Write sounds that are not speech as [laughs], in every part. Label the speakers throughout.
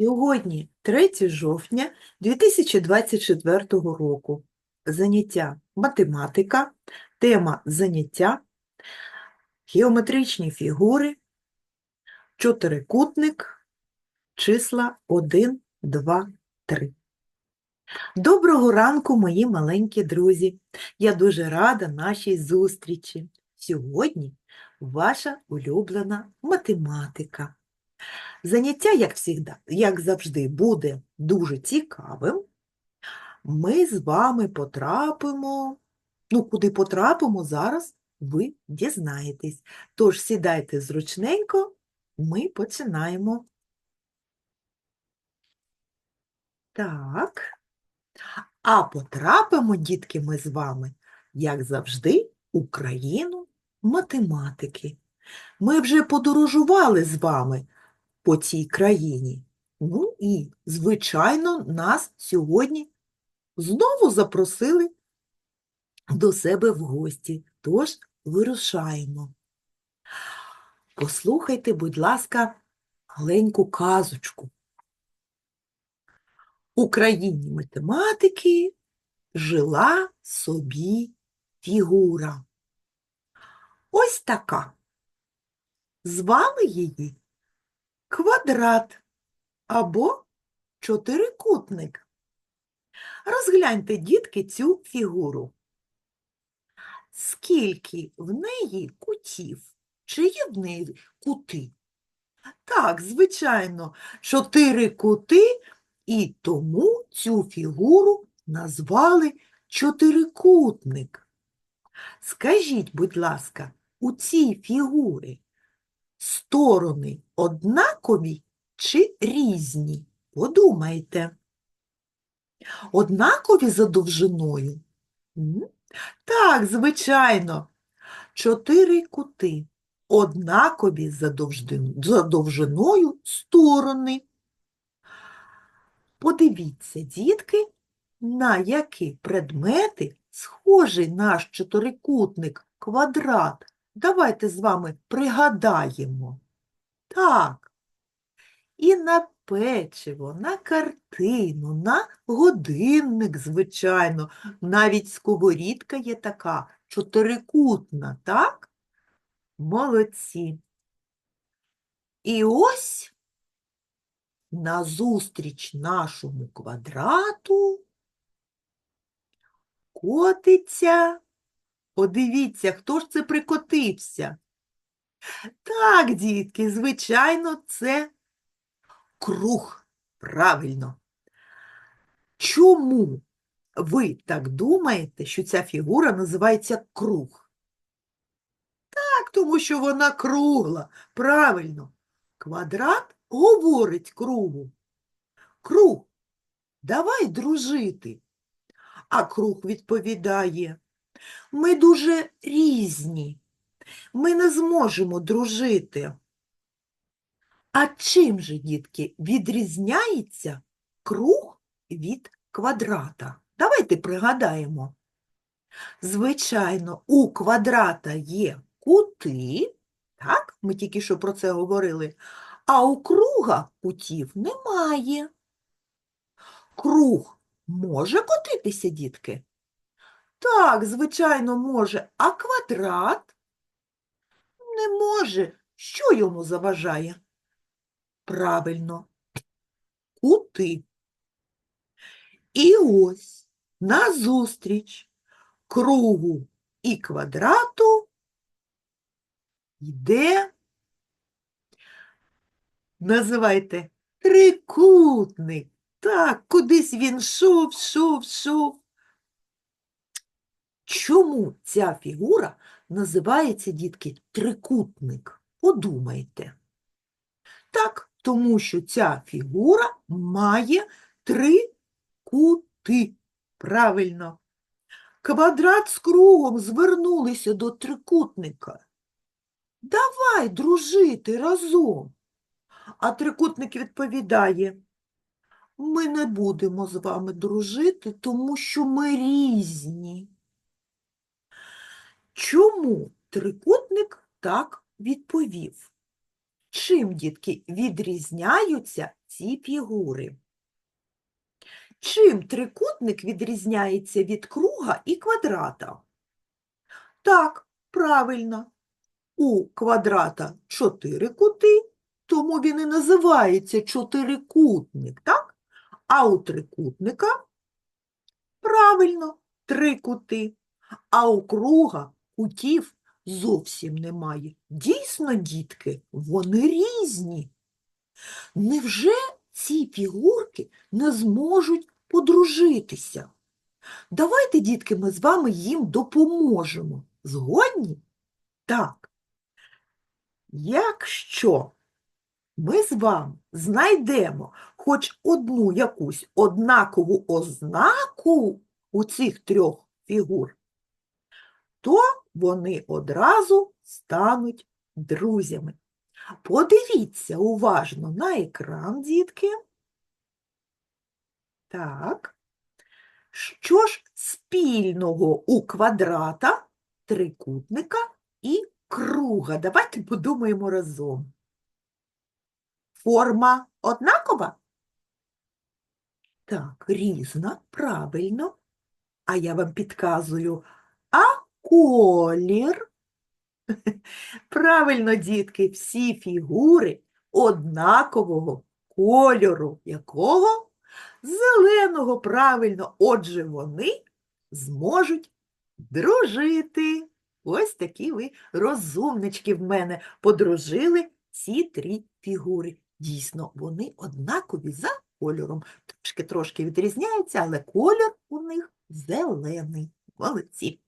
Speaker 1: Сьогодні 3 жовтня 2024 року. Заняття математика, тема заняття геометричні фігури, чотирикутник, числа 1, 2, 3. Доброго ранку, мої маленькі друзі! Я дуже рада нашій зустрічі. Сьогодні ваша улюблена математика. Заняття, як всігда, як завжди, буде дуже цікавим. Ми з вами потрапимо, ну, куди потрапимо, зараз ви дізнаєтесь. Тож сідайте зручненько, ми починаємо. Так. А потрапимо, дітки, ми з вами, як завжди, у країну математики. Ми вже подорожували з вами по цій країні. Ну і, звичайно, нас сьогодні знову запросили до себе в гості. Тож вирушаємо. Послухайте, будь ласка, маленьку казочку. У країні математики жила собі фігура. Ось така. Звали її квадрат або чотирикутник. Розгляньте, дітки, цю фігуру. Скільки в неї кутів? Чи є в неї кути? Так, звичайно, чотири кути, і тому цю фігуру назвали чотирикутник. Скажіть, будь ласка, у цій фігурі сторони однакові чи різні? Подумайте. Однакові за довжиною? Так, звичайно. Чотири кути. Однакові за довжиною сторони. Подивіться, дітки, на які предмети схожий наш чотирикутник квадрат. Давайте з вами пригадаємо. Так. І на печиво, на картину, на годинник, звичайно. Навіть сковорідка є така чотирикутна, так? Молодці. І ось назустріч нашому квадрату котиться. Подивіться, хто ж це прикотився? Так, дітки, звичайно, це круг. Правильно. Чому ви так думаєте, що ця фігура називається круг? Так, тому що вона кругла. Правильно. Квадрат говорить кругу. Круг, давай дружити. А круг відповідає, ми дуже різні. Ми не зможемо дружити. А чим же, дітки, відрізняється круг від квадрата? Давайте пригадаємо. Звичайно, у квадрата є кути, так, ми тільки що про це говорили, а у круга кутів немає. Круг може котитися, дітки? Так, звичайно, може, а квадрат не може. Що йому заважає? Правильно, кути. І ось назустріч кругу і квадрату йде, називайте, трикутник. Так, кудись він шов, шов, шов. Чому ця фігура називається, дітки, трикутник? Подумайте. Так, тому що ця фігура має три кути. Правильно. Квадрат з кругом звернулися до трикутника. Давай дружити разом. А трикутник відповідає, ми не будемо з вами дружити, тому що ми різні. Чому трикутник так відповів? Чим, дітки, відрізняються ці фігури? Чим трикутник відрізняється від круга і квадрата? Так, правильно. У квадрата чотири кути, тому він і називається чотирикутник, так? А у трикутника правильно три кути, а у круга кутів зовсім немає. Дійсно, дітки, вони різні. Невже ці фігурки не зможуть подружитися? Давайте, дітки, ми з вами їм допоможемо. Згодні? Так. Якщо ми з вами знайдемо хоч одну якусь однакову ознаку у цих трьох фігур, то вони одразу стануть друзями. Подивіться уважно на екран, дітки. Так. Що ж спільного у квадрата, трикутника і круга? Давайте подумаємо разом. Форма однакова? Так, різна, правильно. А я вам підказую, а колір? [laughs] Правильно, дітки, всі фігури однакового кольору. Якого? Зеленого, правильно. Отже, вони зможуть дружити. Ось такі ви розумнички в мене подружили ці три фігури. Дійсно, вони однакові за кольором. Трошки трошки відрізняються, але колір у них зелений. Молодці.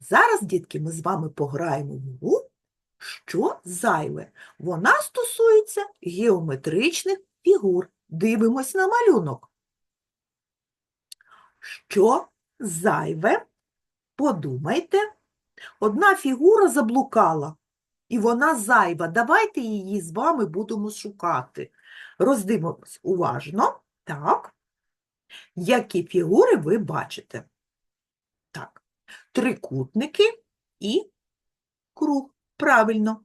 Speaker 1: Зараз, дітки, ми з вами пограємо в гру, що зайве. Вона стосується геометричних фігур. Дивимось на малюнок. Що зайве? Подумайте. Одна фігура заблукала, і вона зайва. Давайте її з вами будемо шукати. Роздивимось уважно. Так. Які фігури ви бачите? Так. Трикутники і круг. Правильно.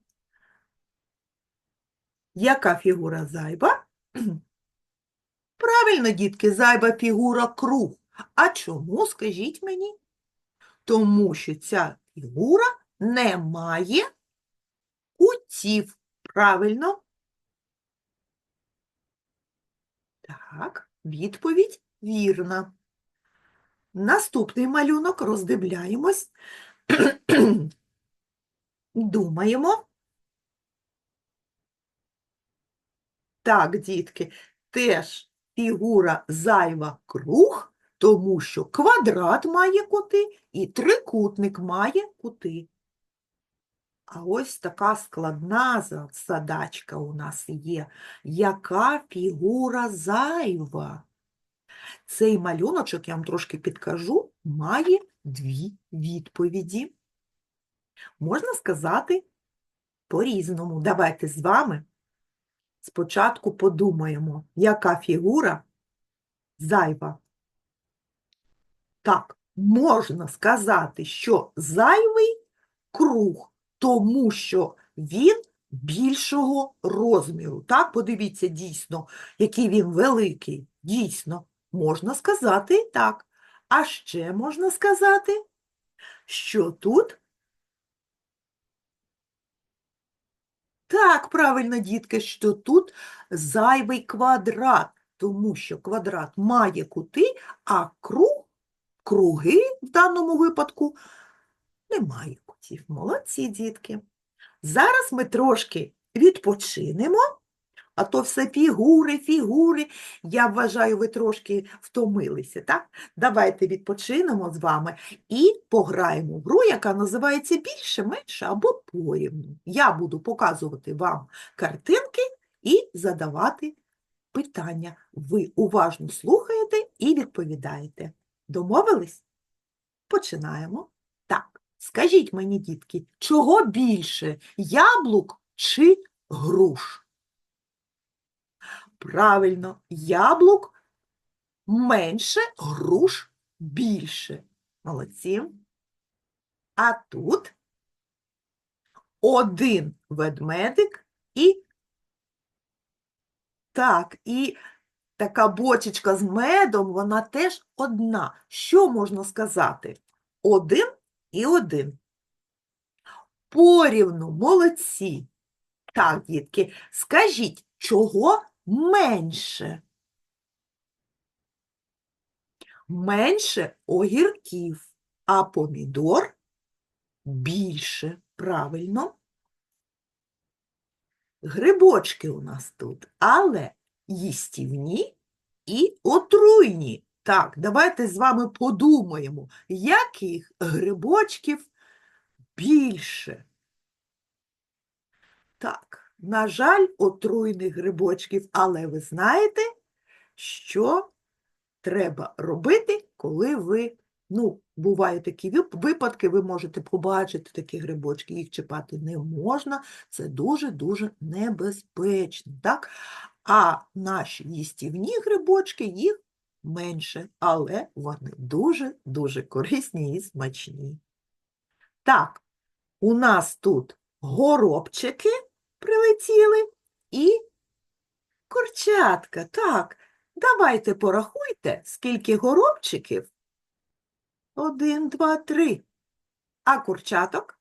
Speaker 1: Яка фігура зайва? [clears throat] Правильно, дітки, зайва фігура круг. А чому, скажіть мені? Тому що ця фігура не має кутів. Правильно? Так, відповідь вірна. Наступний малюнок роздивляємось. [clears throat] Думаємо. Так, дітки, теж фігура зайва круг, тому що квадрат має кути і трикутник має кути. А ось така складна за- задачка у нас є. Яка фігура зайва? Цей малюночок, я вам трошки підкажу, має дві відповіді. Можна сказати по-різному. Давайте з вами спочатку подумаємо, яка фігура зайва. Так, можна сказати, що зайвий круг, тому що він більшого розміру. Так, подивіться дійсно, який він великий. Дійсно, можна сказати і так. А ще можна сказати, що тут Так, правильно, дітки, що тут зайвий квадрат, тому що квадрат має кути, а круг, круги в даному випадку немає кутів. Молодці, дітки. Зараз ми трошки відпочинемо, а то все фігури, фігури. Я вважаю, ви трошки втомилися, так? Давайте відпочинемо з вами і пограємо в гру, яка називається більше, менше або порівну. Я буду показувати вам картинки і задавати питання. Ви уважно слухаєте і відповідаєте. Домовились? Починаємо. Так, скажіть мені, дітки, чого більше яблук чи груш? Правильно, яблук менше, груш більше. Молодці. А тут один ведмедик І так, і така бочечка з медом, вона теж одна. Що можна сказати? Один і один. Порівну, молодці. Так, дітки, скажіть, чого менше? Менше огірків, а помідор більше. Правильно. Грибочки у нас тут, але їстівні і отруйні. Так, давайте з вами подумаємо, яких грибочків більше. Так, на жаль, отруйних грибочків, але ви знаєте, що треба робити, коли ви, ну, бувають такі випадки, ви можете побачити такі грибочки, їх чіпати не можна, це дуже-дуже небезпечно, так? А наші їстівні грибочки, їх менше, але вони дуже-дуже корисні і смачні. Так, у нас тут горобчики прилетіли і курчатка. Так, давайте порахуйте, скільки горобчиків. Один, два, три. А курчаток?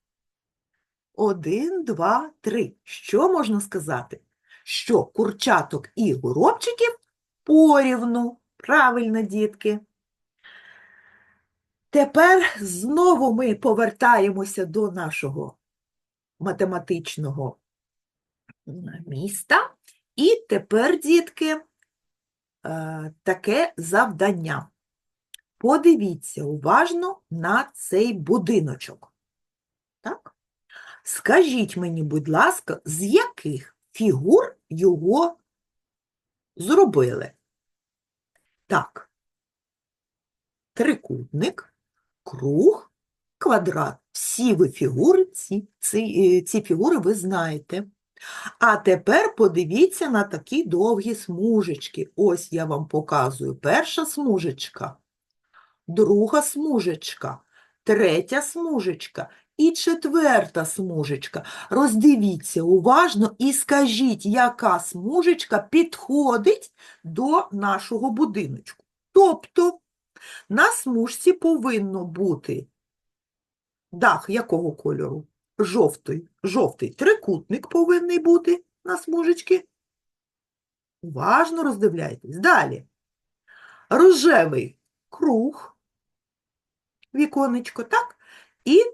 Speaker 1: Один, два, три. Що можна сказати? Що курчаток і горобчиків порівну. Правильно, дітки. Тепер знову ми повертаємося до нашого математичного міста. І тепер, дітки, е, таке завдання. Подивіться уважно на цей будиночок. Так? Скажіть мені, будь ласка, з яких фігур його зробили? Так, трикутник, круг, квадрат. Всі ви фігури, ці, ці, е, ці фігури ви знаєте. А тепер подивіться на такі довгі смужечки. Ось я вам показую. Перша смужечка, друга смужечка, третя смужечка і четверта смужечка. Роздивіться уважно і скажіть, яка смужечка підходить до нашого будиночку. Тобто на смужці повинно бути дах якого кольору? Жовтий. Жовтий трикутник повинний бути на смужечці. Уважно роздивляйтесь. Далі. Рожевий круг, віконечко, так? І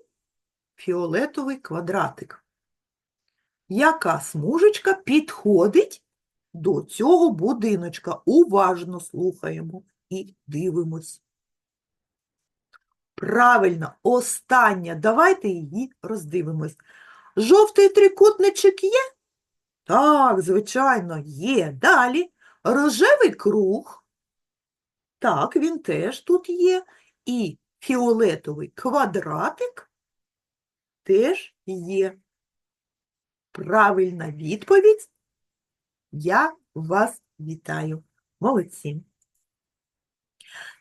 Speaker 1: фіолетовий квадратик. Яка смужечка підходить до цього будиночка? Уважно слухаємо і дивимось. Правильно, остання. Давайте її роздивимось. Жовтий трикутничок є? Так, звичайно, є. Далі. Рожевий круг. Так, він теж тут є. І фіолетовий квадратик теж є. Правильна відповідь. Я вас вітаю. Молодці.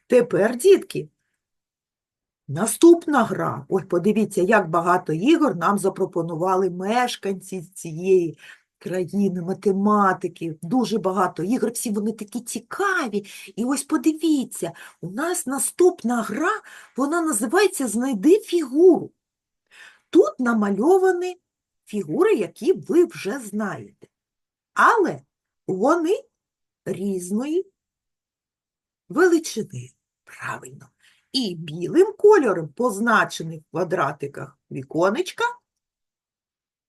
Speaker 1: Тепер, дітки, Наступна гра. Ось подивіться, як багато ігор нам запропонували мешканці цієї країни, математики. Дуже багато ігор, всі вони такі цікаві. І ось подивіться, у нас наступна гра, вона називається Знайди фігуру. Тут намальовані фігури, які ви вже знаєте. Але вони різної величини. Правильно. І білим кольором позначений в квадратиках віконечка,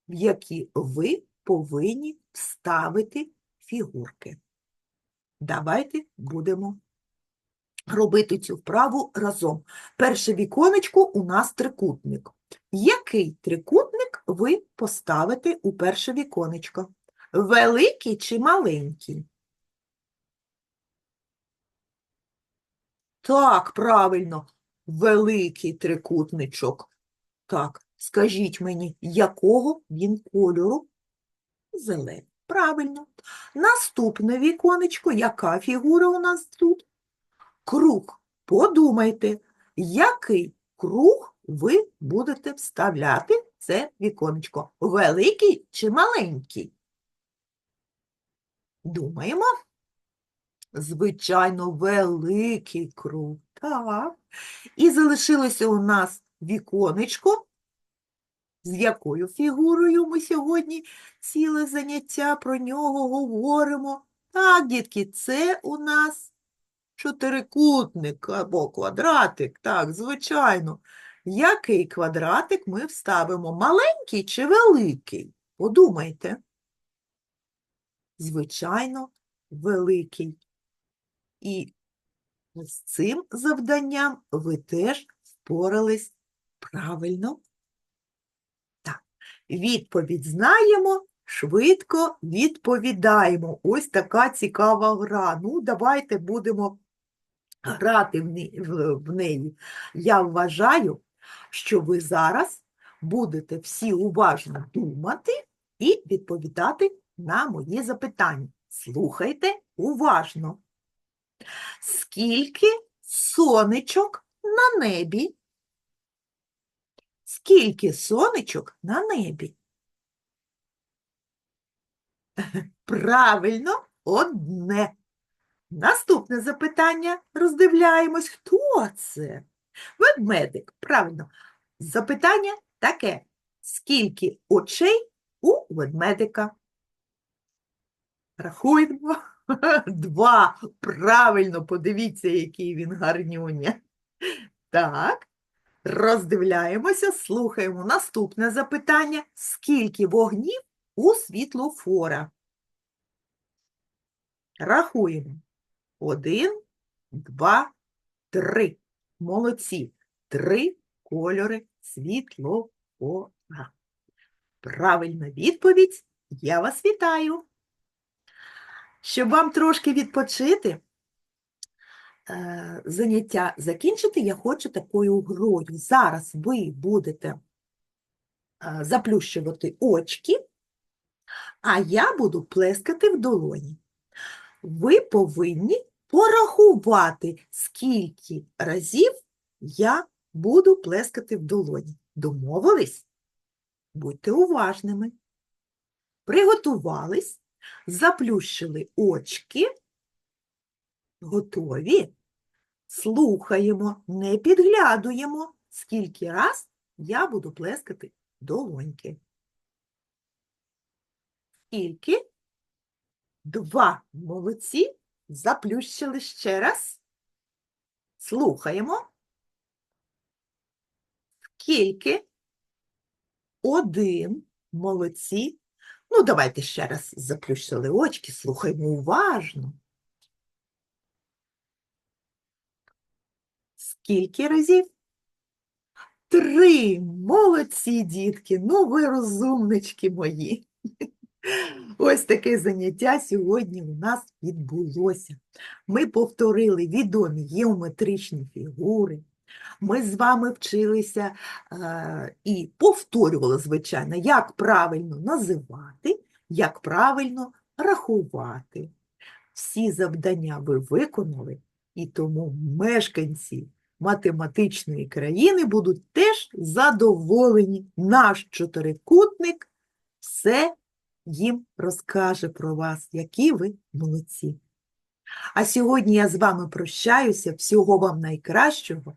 Speaker 1: в які ви повинні вставити фігурки. Давайте будемо робити цю вправу разом. Перше віконечко у нас трикутник. Який трикутник ви поставите у перше віконечко? Великий чи маленький? Так, правильно, великий трикутничок. Так, скажіть мені, якого він кольору? Зелений. Правильно. Наступне віконечко, яка фігура у нас тут? Круг. Подумайте, який круг ви будете вставляти це віконечко? Великий чи маленький? Думаємо. Звичайно, великий круг. Так. І залишилося у нас віконечко. З якою фігурою ми сьогодні ціле заняття про нього говоримо? Так, дітки, це у нас чотирикутник або квадратик. Так, звичайно. Який квадратик ми вставимо? Маленький чи великий? Подумайте. Звичайно, великий. І з цим завданням ви теж впорались правильно. Так, відповідь знаємо, швидко відповідаємо. Ось така цікава гра. Ну, давайте будемо грати в не- в- в неї. Я вважаю, що ви зараз будете всі уважно думати і відповідати на мої запитання. Слухайте уважно. Скільки сонечок на небі? Скільки сонечок на небі? [laughs] Правильно, одне. Наступне запитання. Роздивляємось, хто це? Ведмедик. Правильно. Запитання таке. Скільки очей у ведмедика? Рахуємо. [laughs] Два. Правильно, подивіться, який він гарнюня. Так. Роздивляємося, слухаємо наступне запитання. Скільки вогнів у світлофора? Рахуємо. Один, два, три. Молодці. Три кольори світлофора. Правильна відповідь. Я вас вітаю. Щоб вам трошки відпочити, е, заняття закінчити, я хочу такою грою. Зараз ви будете е, заплющувати очки, а я буду плескати в долоні. Ви повинні порахувати, скільки разів я буду плескати в долоні. Домовились? Будьте уважними. Приготувались, заплющили очки. Готові? Слухаємо, не підглядуємо, скільки раз я буду плескати долоньки. Скільки? Два. Молодці. Заплющили ще раз. Слухаємо. Скільки? Один. Молодці. Ну, давайте ще раз заплющили очки, слухаємо уважно. Скільки разів? Три. Молодці, дітки. Ну, ви розумнички мої. Ось таке заняття сьогодні у нас відбулося. Ми повторили відомі геометричні фігури. Ми з вами вчилися е, і повторювали, звичайно, як правильно називати, як правильно рахувати. Всі завдання ви виконали, і тому мешканці математичної країни будуть теж задоволені. Наш чотирикутник все їм розкаже про вас, які ви молодці. А сьогодні я з вами прощаюся. Всього вам найкращого.